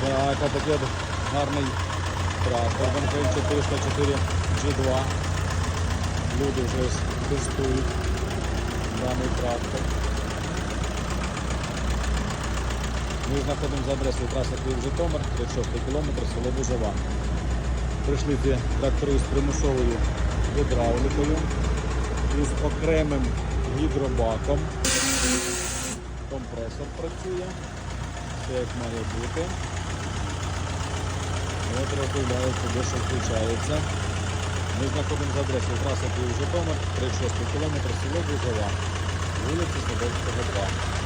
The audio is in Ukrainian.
Так, а от гарний трактор. Банкейн 404 G2. Люди вже тестують даний трактор. Ми знаходимося за адресою траса Київ-Житомир, 36 кілометр, село Бужова. Прийшли ці трактори з примусовою гідравлікою і з окремим гідробаком. Компресор працює, все як має бути. От розглядаються, де що включається. Ми знаходимося за адресою траса Київ-Житомир, 36 км, село Бузова, вулиця Садовського 2.